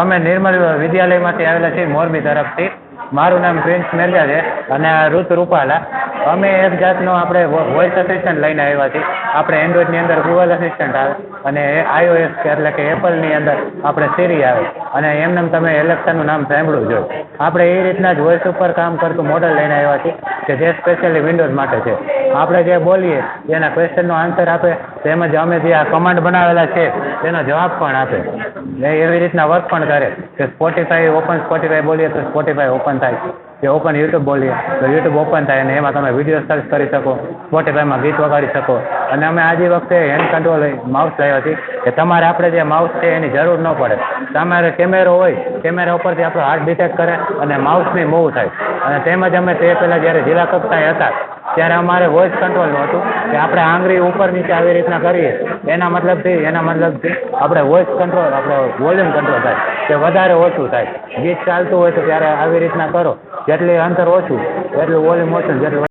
અમે નિર્મલ વિદ્યાલયમાંથી આવેલા છીએ મોરબી તરફથી. મારું નામ પ્રિન્સ મેરજા છે અને આ ઋત રૂપાલા. અમે એક જાતનો આપણે વોઇસ અસિસ્ટન્ટ લઈને આવ્યા છીએ. આપણે એન્ડ્રોઇડની અંદર ગૂગલ અસિસ્ટન્ટ આવે અને આઈઓએસ એટલે કે એપલની અંદર આપણે સિરી આવે. અને એમનેમ તમે એલેક્સાનું નામ સાંભળ્યું જ આપણે એ રીતના જ વોઇસ ઉપર કામ કરતું મોડલ લઈને આવ્યા છીએ કે જે સ્પેશિયલી વિન્ડોઝ માટે છે. આપણે જે બોલીએ, એના ક્વેશ્ચનનો આન્સર આપે. તેમજ અમે જે આ કમાન્ડ બનાવેલા છે, તેનો જવાબ પણ આપે. ને એવી રીતના વર્ક પણ કરે. કે સ્પોટીફાઈ ઓપન સ્પોટીફાઈ બોલીએ તો સ્પોટીફાઈ ઓપન થાય. કે ઓપન યુટ્યુબ બોલીએ તો યુટ્યુબ ઓપન થાય અને એમાં તમે વીડિયો સર્ચ કરી શકો સ્પોટીફાઈમાં ગીત વગાડી શકો. અને અમે આજે વખતે હેન્ડ કંટ્રોલ માઉસ લાવ્યા હતી કે તમારે આપણે જે માઉસ છે એની જરૂર ન પડે. તમારે કેમેરો હોય કેમેરા ઉપરથી આપણો હાર્ટ ડિટેક્ટ કરે અને માઉસની મૂવ થાય. અને તેમજ અમે તે પહેલાં જ્યારે જિલ્લા કક્ષાએ હતા ત્યારે અમારે વોઇસ કંટ્રોલનું હતું કે આપણે આંગળી ઉપર નીચે આવી રીતના કરીએ. એના મતલબથી એના મતલબથી આપણે વોઇસ કંટ્રોલ આપણે વોલ્યુમ કંટ્રોલ થાય, કે વધારે ઓછું થાય. ગીત ચાલતું હોય તો ત્યારે આવી રીતના કરો. જેટલી અંતર ઓછું, એટલું વોલ્યુમ ઓછું, જેટલું